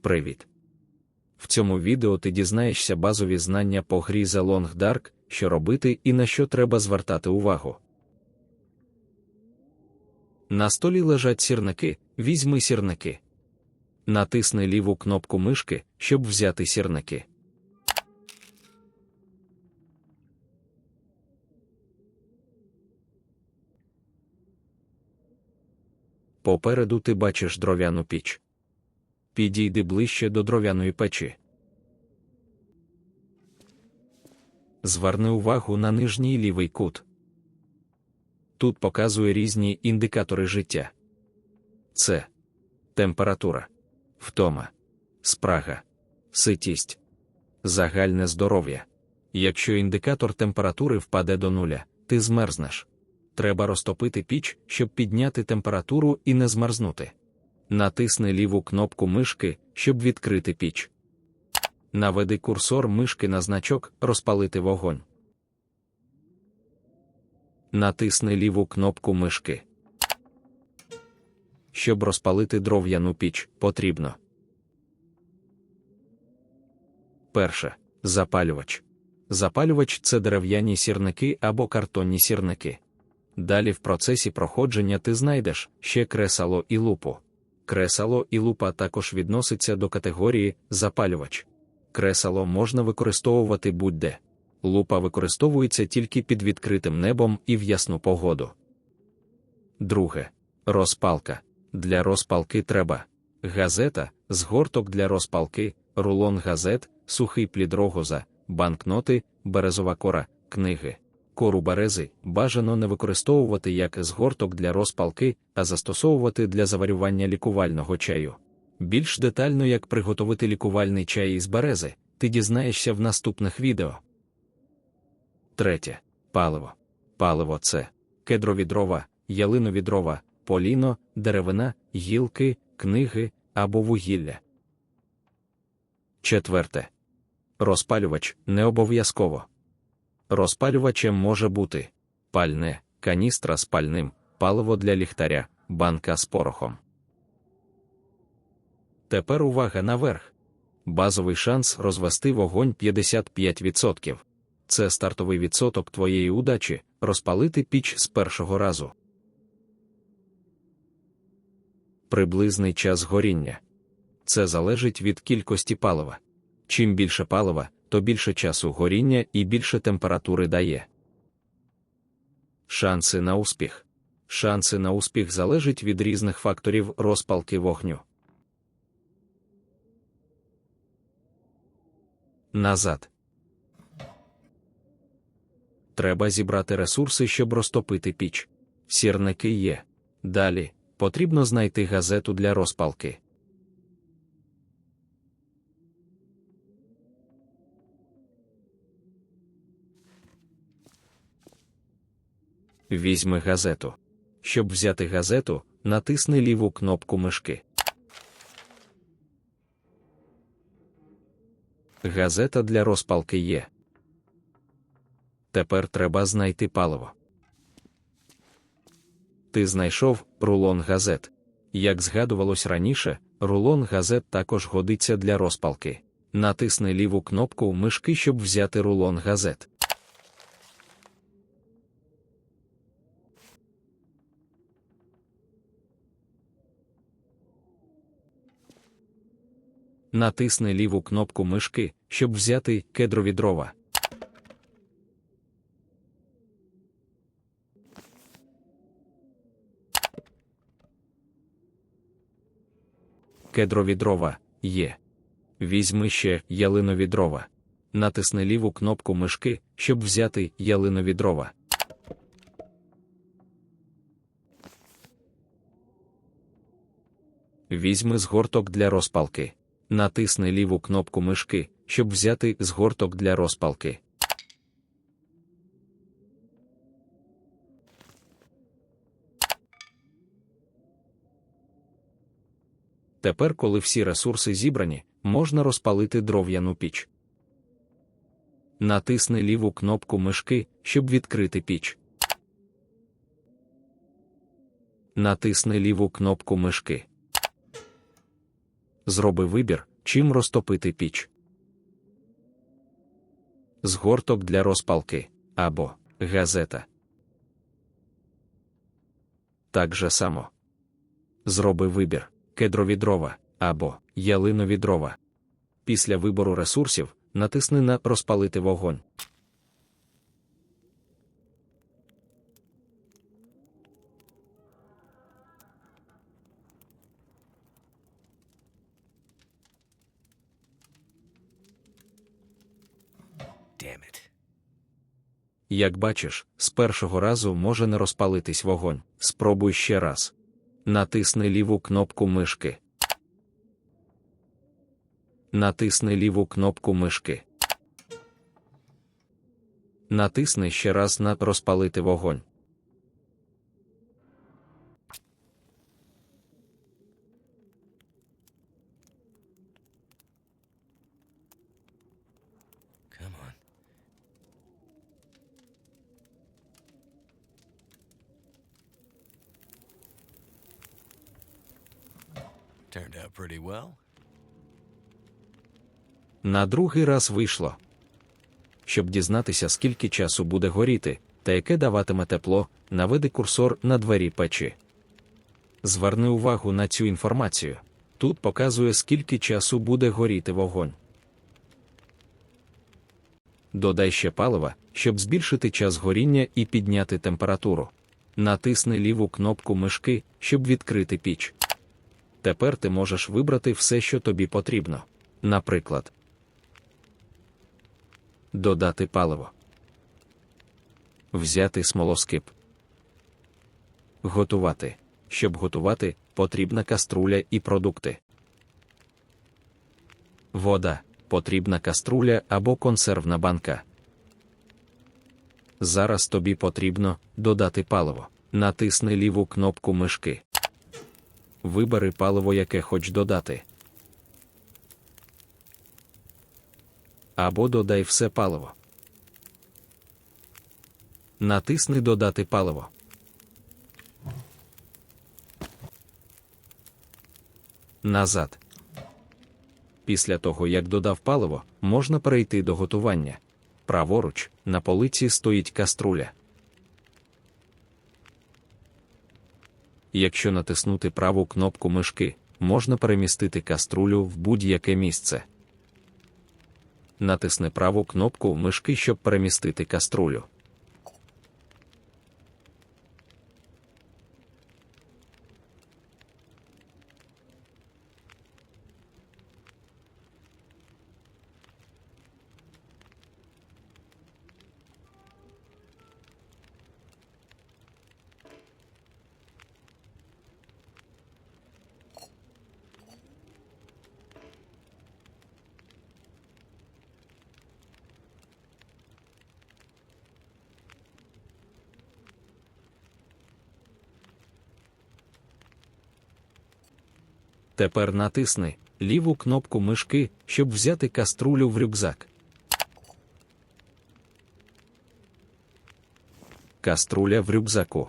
Привіт! В цьому відео ти дізнаєшся базові знання по грі The Long Dark, що робити і на що треба звертати увагу. На столі лежать сірники, візьми сірники. Натисни ліву кнопку мишки, щоб взяти сірники. Попереду ти бачиш дров'яну піч. Підійди ближче до дров'яної печі. Зверни увагу на нижній лівий кут. Тут показує різні індикатори життя. Це температура, втома, спрага, ситість, загальне здоров'я. Якщо індикатор температури впаде до нуля, ти змерзнеш. Треба розтопити піч, щоб підняти температуру і не змерзнути. Натисни ліву кнопку мишки, щоб відкрити піч. Наведи курсор мишки на значок Розпалити вогонь. Натисни ліву кнопку мишки. Щоб розпалити дров'яну піч, потрібно. Перше. Запалювач. Запалювач це дерев'яні сірники або картонні сірники. Далі в процесі проходження ти знайдеш ще кресало і лупу. Кресало і лупа також відноситься до категорії запалювач. Кресало можна використовувати будь-де. Лупа використовується тільки під відкритим небом і в ясну погоду. Друге. Розпалка. Для розпалки треба газета, згорток для розпалки, рулон газет, сухий плід рогоза, банкноти, березова кора, книги. Кору берези бажано не використовувати як згорток для розпалки, а застосовувати для заварювання лікувального чаю. Більш детально, як приготувати лікувальний чай із берези, ти дізнаєшся в наступних відео. Третє. Паливо. Паливо це кедрові дрова, ялинові дрова, поліно, деревина, гілки, книги або вугілля. Четверте. Розпалювач не обов'язково. Розпалювачем може бути пальне, каністра з пальним, паливо для ліхтаря, банка з порохом. Тепер увага наверх. Базовий шанс розвести вогонь 55%. Це стартовий відсоток твоєї удачі розпалити піч з першого разу. Приблизний час горіння. Це залежить від кількості палива. Чим більше палива, то більше часу горіння і більше температури дає. Шанси на успіх. Шанси на успіх залежать від різних факторів розпалки вогню. Назад. Треба зібрати ресурси, щоб розтопити піч. Сірники є. Далі потрібно знайти газету для розпалки. Візьми газету. Щоб взяти газету, натисни ліву кнопку мишки. Газета для розпалки є. Тепер треба знайти паливо. Ти знайшов рулон газет. Як згадувалось раніше, рулон газет також годиться для розпалки. Натисни ліву кнопку мишки, щоб взяти рулон газет. Натисни ліву кнопку мишки, щоб взяти кедрові дрова. Кедрові дрова є. Візьми ще ялинові дрова. Натисни ліву кнопку мишки, щоб взяти ялинові дрова. Візьми згорток для розпалки. Натисни ліву кнопку мишки, щоб взяти згорток для розпалки. Тепер, коли всі ресурси зібрані, можна розпалити дров'яну піч. Натисни ліву кнопку мишки, щоб відкрити піч. Натисни ліву кнопку мишки. Зроби вибір, чим розтопити піч. Згорток для розпалки або газета. Так же само. Зроби вибір кедрові дрова або ялинові дрова. Після вибору ресурсів натисни на Розпалити вогонь. Damn it. Як бачиш, з першого разу може не розпалитись вогонь. Спробуй ще раз. Натисни ліву кнопку мишки. Натисни ліву кнопку мишки. Натисни ще раз на розпалити вогонь. На другий раз вийшло. Щоб дізнатися, скільки часу буде горіти, та яке даватиме тепло, наведи курсор на двері печі. Зверни увагу на цю інформацію. Тут показує, скільки часу буде горіти вогонь. Додай ще палива, щоб збільшити час горіння і підняти температуру. Натисни ліву кнопку мишки, щоб відкрити піч. Тепер ти можеш вибрати все, що тобі потрібно. Наприклад, додати паливо, взяти смолоскип, готувати. Щоб готувати, потрібна каструля і продукти. Вода потрібна каструля або консервна банка. Зараз тобі потрібно додати паливо. Натисни ліву кнопку мишки. Вибери паливо, яке хоч додати. Або додай все паливо. Натисни Додати паливо. Назад. Після того, як додав паливо, можна перейти до готування. Праворуч, на полиці стоїть каструля. Якщо натиснути праву кнопку мишки, можна перемістити каструлю в будь-яке місце. Натисни праву кнопку мишки, щоб перемістити каструлю. Тепер натисни ліву кнопку мишки, щоб взяти каструлю в рюкзак. Каструля в рюкзаку.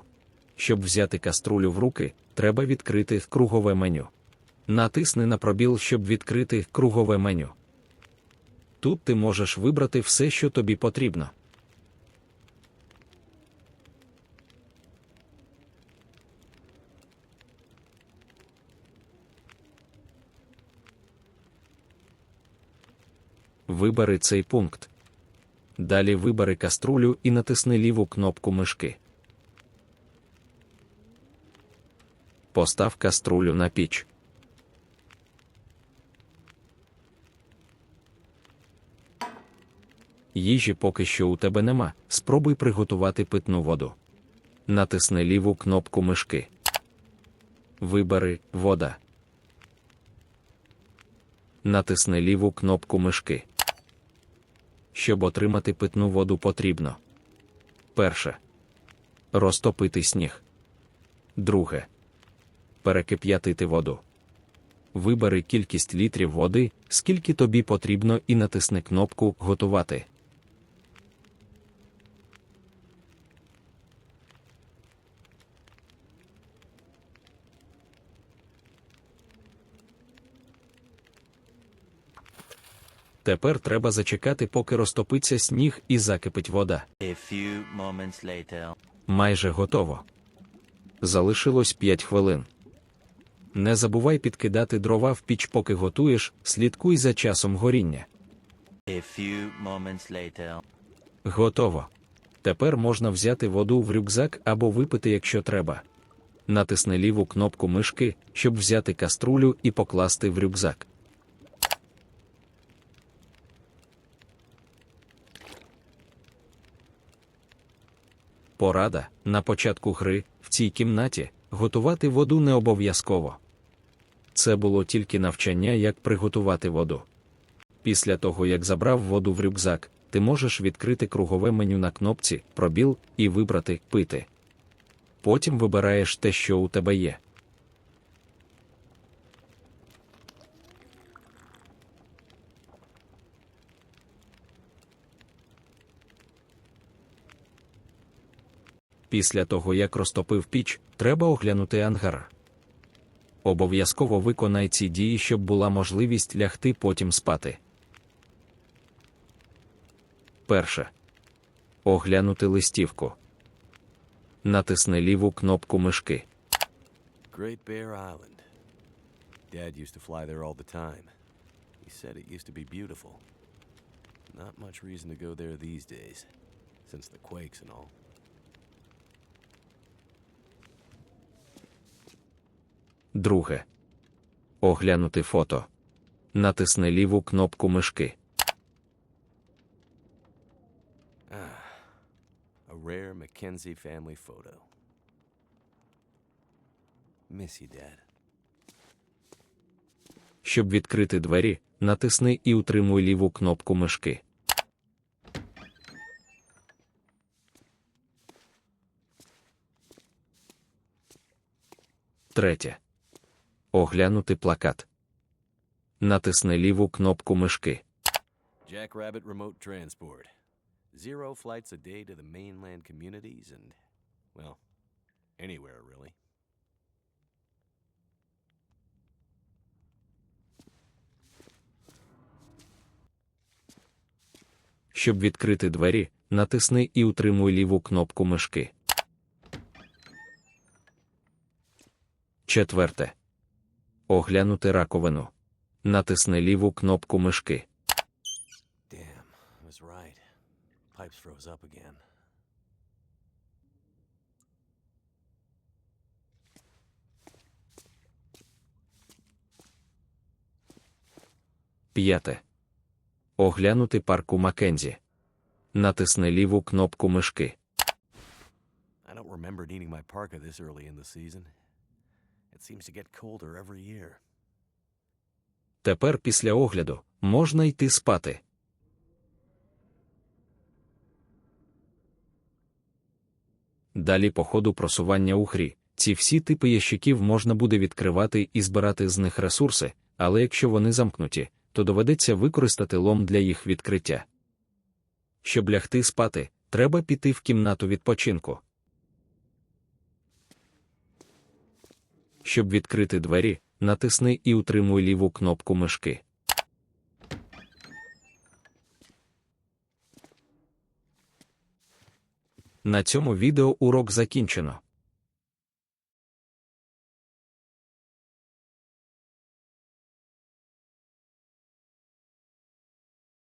Щоб взяти каструлю в руки, треба відкрити кругове меню. Натисни на пробіл, щоб відкрити кругове меню. Тут ти можеш вибрати все, що тобі потрібно. Вибери цей пункт. Далі вибери каструлю і натисни ліву кнопку мишки. Постав каструлю на піч. Їжі поки що у тебе нема. Спробуй приготувати питну воду. Натисни ліву кнопку мишки. Вибери вода. Натисни ліву кнопку мишки. Щоб отримати питну воду потрібно. Перше. Розтопити сніг. Друге. Перекип'ятити воду. Вибери кількість літрів води, скільки тобі потрібно, і натисни кнопку Готувати. Тепер треба зачекати, поки розтопиться сніг і закипить вода. A few moments later. Майже готово. Залишилось 5 хвилин. Не забувай підкидати дрова в піч, поки готуєш, слідкуй за часом горіння. A few moments later. Готово. Тепер можна взяти воду в рюкзак або випити, якщо треба. Натисни ліву кнопку мишки, щоб взяти каструлю і покласти в рюкзак. Порада на початку гри в цій кімнаті готувати воду не обов'язково. Це було тільки навчання, як приготувати воду. Після того, як забрав воду в рюкзак, ти можеш відкрити кругове меню на кнопці Пробіл і вибрати Пити. Потім вибираєш те, що у тебе є. Після того, як розтопив піч, треба оглянути ангар. Обов'язково виконай ці дії, щоб була можливість лягти потім спати. Перше. Оглянути листівку. Натисни ліву кнопку мишки. Great Bear Island. Dad used to fly there all the time. He said it used to be beautiful. Not much reason to go there these days, since the quakes and all. Друге. Оглянути фото. Натисни ліву кнопку мишки. A rare Mackenzie family photo. Miss you, Dad. Щоб відкрити двері, натисни і утримуй ліву кнопку мишки. Третє. Оглянути плакат. Натисни ліву кнопку мишки. Jackrabbit Remote Transport. Zero flights a day to the mainland communities and, well, anywhere really. Щоб відкрити двері, натисни і утримуй ліву кнопку мишки. Четверте. Оглянути раковину. Натисни ліву кнопку мишки. П'яте. Оглянути парку Маккензі. Натисни ліву кнопку мишки. I don't remember needing my parka this early in the season. Тепер після огляду можна йти спати. Далі по ходу просування у грі. Ці всі типи ящиків можна буде відкривати і збирати з них ресурси, але якщо вони замкнуті, то доведеться використати лом для їх відкриття. Щоб лягти спати, треба піти в кімнату відпочинку. Щоб відкрити двері, натисни і утримуй ліву кнопку мишки. На цьому відео урок закінчено.